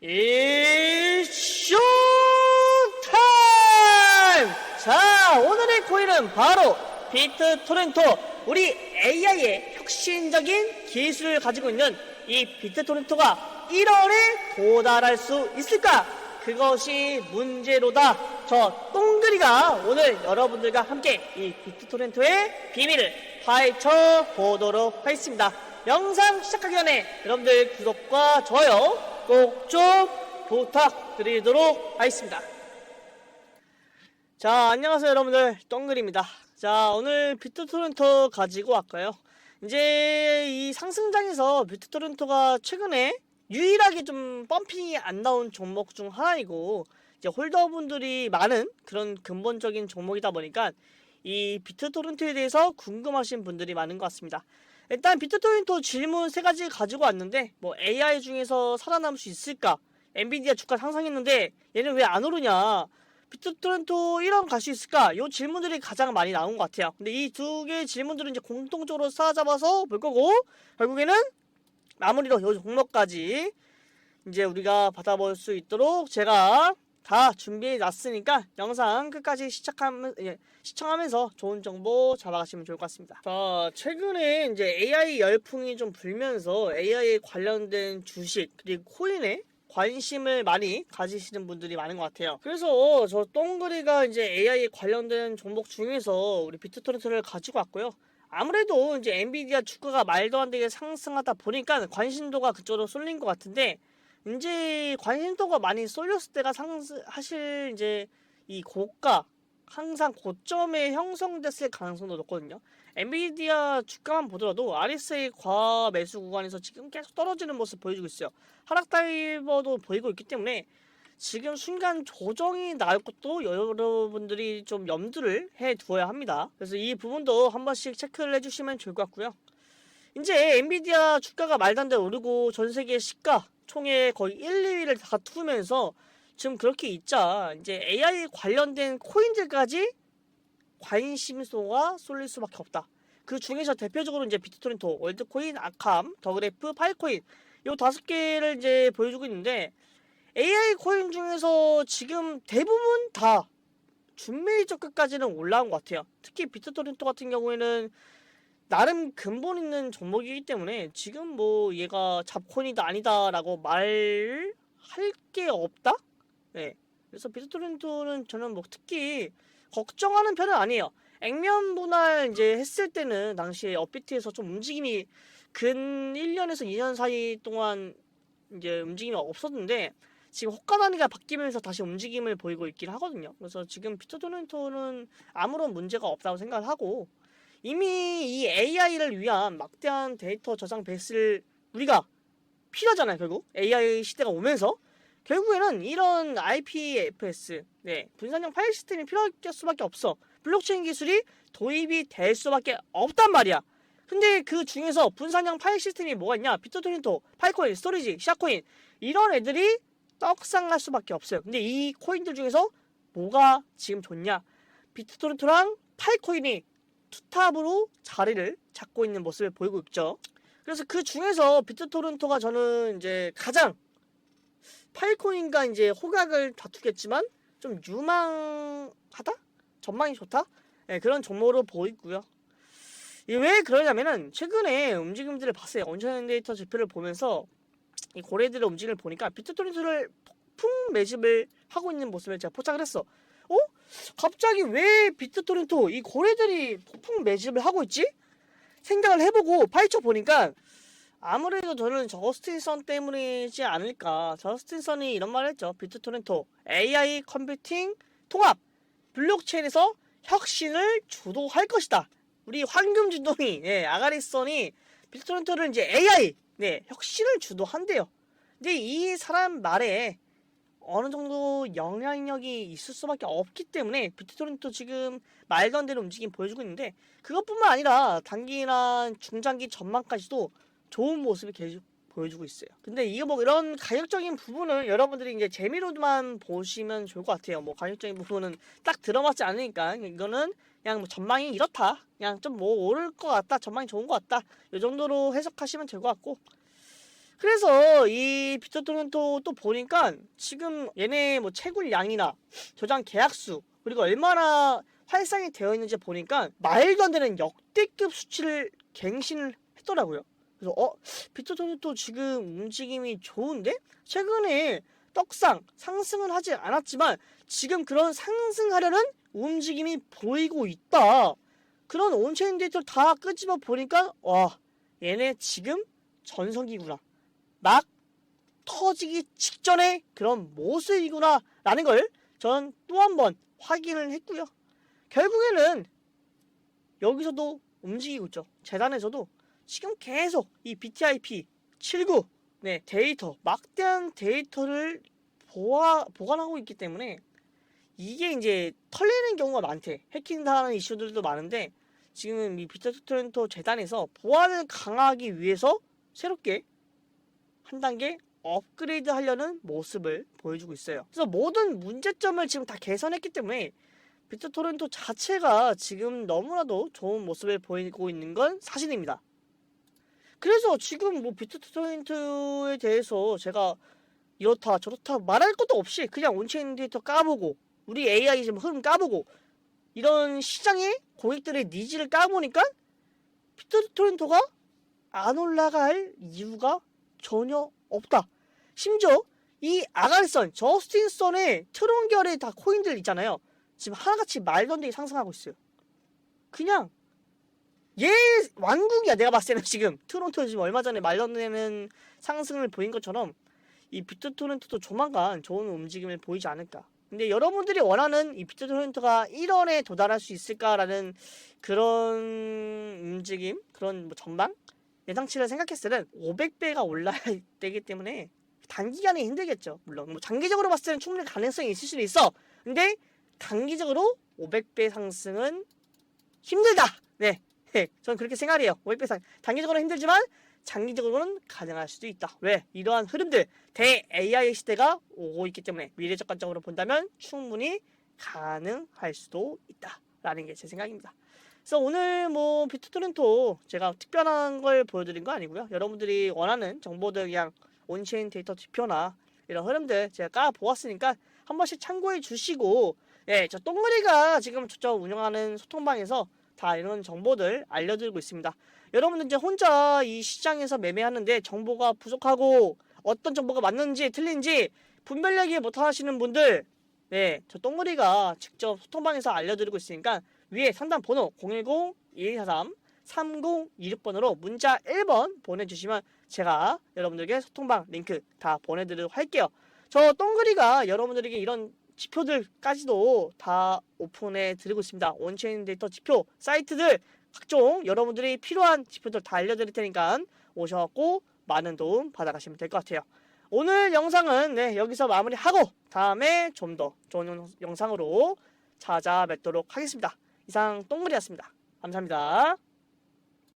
이쇼 타임! 자, 오늘의 코인은 바로 비트 토렌토. 우리 AI의 혁신적인 기술을 가지고 있는 이 비트 토렌토가 1월에 도달할 수 있을까? 그것이 문제로다. 저 똥그리가 오늘 여러분들과 함께 이 비트 토렌토의 비밀을 파헤쳐 보도록 하겠습니다. 영상 시작하기 전에 여러분들 구독과 좋아요 꼭 좀 부탁드리도록 하겠습니다. 자, 안녕하세요 여러분들 똥글입니다. 자, 오늘 비트토렌토 가지고 왔고요. 이제 이 상승장에서 비트토렌토가 최근에 유일하게 좀 펌핑이 안 나온 종목 중 하나이고 이제 홀더분들이 많은 그런 근본적인 종목이다 보니까 이 비트토렌토에 대해서 궁금하신 분들이 많은 것 같습니다. 일단 비트토렌토 질문 세 가지 가지고 왔는데 뭐 AI 중에서 살아남을 수 있을까? 엔비디아 주가 상승했는데 얘는 왜 안 오르냐? 비트토렌토 1원 갈 수 있을까? 요 질문들이 가장 많이 나온 것 같아요. 근데 이 두 개의 질문들은 이제 공통적으로 쌓아잡아서 볼 거고 결국에는 마무리로 요 종목까지 이제 우리가 받아볼 수 있도록 제가 다 준비해 놨으니까 영상 끝까지 시작하면 예, 시청하면서 좋은 정보 잡아가시면 좋을 것 같습니다. 자, 최근에 이제 AI 열풍이 좀 불면서 AI에 관련된 주식 그리고 코인에 관심을 많이 가지시는 분들이 많은 것 같아요. 그래서 저 똥그리가 이제 AI에 관련된 종목 중에서 우리 비트토렌트를 가지고 왔고요. 아무래도 이제 엔비디아 주가가 말도 안 되게 상승하다 보니까 관심도가 그쪽으로 쏠린 것 같은데 이제 관심도가 많이 쏠렸을 때가 상승 사실 이제 이 고가 항상 고점에 형성됐을 가능성도 높거든요. 엔비디아 주가만 보더라도 RSA 과매수 구간에서 지금 계속 떨어지는 모습 보여주고 있어요. 하락 다이버도 보이고 있기 때문에 지금 순간 조정이 나올 것도 여러분들이 좀 염두를 해 두어야 합니다. 그래서 이 부분도 한 번씩 체크를 해주시면 좋을 것 같고요. 이제 엔비디아 주가가 말도 안 되게 오르고 전 세계 시가 총의 거의 1, 2위를 다투면서 지금 그렇게 있자 이제 AI 관련된 코인들까지 관심소가 쏠릴 수밖에 없다. 그 중에서 대표적으로 이제 비트토렌토, 월드코인, 아캄, 더그래프, 파이코인 요 다섯 개를 이제 보여주고 있는데 AI 코인 중에서 지금 대부분 다 준메이저 끝까지는 올라온 것 같아요. 특히 비트토렌토 같은 경우에는 나름 근본 있는 종목이기 때문에 지금 뭐 얘가 잡코인이다 아니다라고 말할 게 없다. 네. 그래서 비트토렌토는 저는 뭐 특히 걱정하는 편은 아니에요. 액면 분할 이제 했을 때는 당시에 업비트에서 좀 움직임이 근 1년에서 2년 사이 동안 이제 움직임이 없었는데 지금 호가 단위가 바뀌면서 다시 움직임을 보이고 있긴 하거든요. 그래서 지금 비트토렌토는 아무런 문제가 없다고 생각을 하고 이미 이 AI를 위한 막대한 데이터 저장 베이스를 우리가 필요하잖아요, 결국. AI 시대가 오면서 결국에는 이런 IPFS, 네, 분산형 파일 시스템이 필요할 수밖에 없어. 블록체인 기술이 도입이 될 수밖에 없단 말이야. 근데 그 중에서 분산형 파일 시스템이 뭐가 있냐? 비트토렌토, 파이코인, 스토리지, 샤코인 이런 애들이 떡상할 수밖에 없어요. 근데 이 코인들 중에서 뭐가 지금 좋냐? 비트토렌토랑 파이코인이 투탑으로 자리를 잡고 있는 모습을 보이고 있죠. 그래서 그 중에서 비트토렌토가 저는 이제 가장 파이코인과 이제 호각을 다투겠지만 좀 유망하다? 전망이 좋다? 네, 그런 종목으로 보이고요. 왜 그러냐면은 최근에 움직임들을 봤어요. 온천 데이터 지표를 보면서 이 고래들의 움직임을 보니까 비트토렌토를 폭풍 매집을 하고 있는 모습을 제가 포착을 했어. 어? 갑자기 왜 비트토렌토 이 고래들이 폭풍 매집을 하고 있지? 생각을 해보고 파헤쳐 보니까 아무래도 저는 저스틴 선 때문이지 않을까. 저스틴 선이 이런 말을 했죠. 비트토렌토 AI 컴퓨팅 통합 블록체인에서 혁신을 주도할 것이다. 우리 황금 진동이 예, 아가리선이 비트토렌토를 이제 AI 네, 혁신을 주도한대요. 근데 이 사람 말에 어느 정도 영향력이 있을 수밖에 없기 때문에 비트토렌토 지금 말도 안 되는 움직임 보여주고 있는데 그것뿐만 아니라 단기나 중장기 전망까지도 좋은 모습을 계속 보여주고 있어요. 근데 이거 뭐 이런 가격적인 부분은 여러분들이 이제 재미로만 보시면 좋을 것 같아요. 뭐 가격적인 부분은 딱 들어맞지 않으니까 이거는 그냥 뭐 전망이 이렇다. 그냥 좀 뭐 오를 것 같다. 전망이 좋은 것 같다. 이 정도로 해석하시면 될 것 같고 그래서 이 비트토렌토 또 보니까 지금 얘네 뭐 채굴 양이나 저장 계약수 그리고 얼마나 활성이 되어 있는지 보니까 말도 안 되는 역대급 수치를 갱신을 했더라고요. 그래서 어 비트토렌토 지금 움직임이 좋은데 최근에 떡상 상승은 하지 않았지만 지금 그런 상승하려는 움직임이 보이고 있다. 그런 온체인 데이터를 다 끄집어 보니까 와 얘네 지금 전성기구나. 막 터지기 직전의 그런 모습이구나 라는 걸 저는 또 한 번 확인을 했고요. 결국에는 여기서도 움직이고 있죠. 재단에서도 지금 계속 이 BTIP 79 네, 데이터 막대한 데이터를 보아, 보관하고 있기 때문에 이게 이제 털리는 경우가 많대. 해킹당하는 이슈들도 많은데 지금 이 비트토렌토 재단에서 보안을 강화하기 위해서 새롭게 한 단계 업그레이드 하려는 모습을 보여주고 있어요. 그래서 모든 문제점을 지금 다 개선했기 때문에 비트 토렌토 자체가 지금 너무나도 좋은 모습을 보이고 있는 건 사실입니다. 그래서 지금 뭐 비트 토렌토에 대해서 제가 이렇다 저렇다 말할 것도 없이 그냥 온체인 데이터 까보고 우리 AI 지금 흐름 까보고 이런 시장의 고객들의 니즈를 까보니까 비트 토렌토가 안 올라갈 이유가 전혀 없다. 심지어 이 아갈선, 저스틴선의 트론결의 다 코인들 있잖아요. 지금 하나같이 말도 안 되게 상승하고 있어요. 그냥 얘 완국이야 내가 봤을 때는 지금 트론토 지금 얼마 전에 말도 안 되는 상승을 보인 것처럼 이 비트 토렌토도 조만간 좋은 움직임을 보이지 않을까. 근데 여러분들이 원하는 이 비트 토렌토가 1원에 도달할 수 있을까라는 그런 움직임, 그런 뭐 전망, 예상치를 생각했을 때는 500배가 올라야 되기 때문에 단기간에 힘들겠죠. 물론 뭐 장기적으로 봤을 때는 충분히 가능성이 있을 수도 있어. 근데 단기적으로 500배 상승은 힘들다. 네. 네, 저는 그렇게 생각해요. 500배 상 단기적으로 힘들지만 장기적으로는 가능할 수도 있다. 왜? 이러한 흐름들 대 AI 시대가 오고 있기 때문에 미래적 관점으로 본다면 충분히 가능할 수도 있다 라는 게 제 생각입니다. 그래서 오늘 뭐 비트토렌토 제가 특별한 걸 보여드린 거 아니고요. 여러분들이 원하는 정보들 그냥 온체인 데이터 지표나 이런 흐름들 제가 까 보았으니까 한 번씩 참고해 주시고 예, 저 똥그리가 지금 저 운영하는 소통방에서 다 이런 정보들 알려드리고 있습니다. 여러분들 이제 혼자 이 시장에서 매매하는데 정보가 부족하고 어떤 정보가 맞는지 틀린지 분별력이 못하시는 분들 네, 저 똥그리가 직접 소통방에서 알려드리고 있으니까 위에 상담 번호 010-1243-3026번으로 문자 1번 보내주시면 제가 여러분들에게 소통방 링크 다 보내드리도록 할게요. 저 똥그리가 여러분들에게 이런 지표들까지도 다 오픈해 드리고 있습니다. 온체인 데이터 지표 사이트들 각종 여러분들이 필요한 지표들 다 알려드릴 테니까 오셔갖고 많은 도움 받아가시면 될 것 같아요. 오늘 영상은 네, 여기서 마무리하고 다음에 좀 더 좋은 영- 영상으로 찾아뵙도록 하겠습니다. 이상 똥물이었습니다. 감사합니다.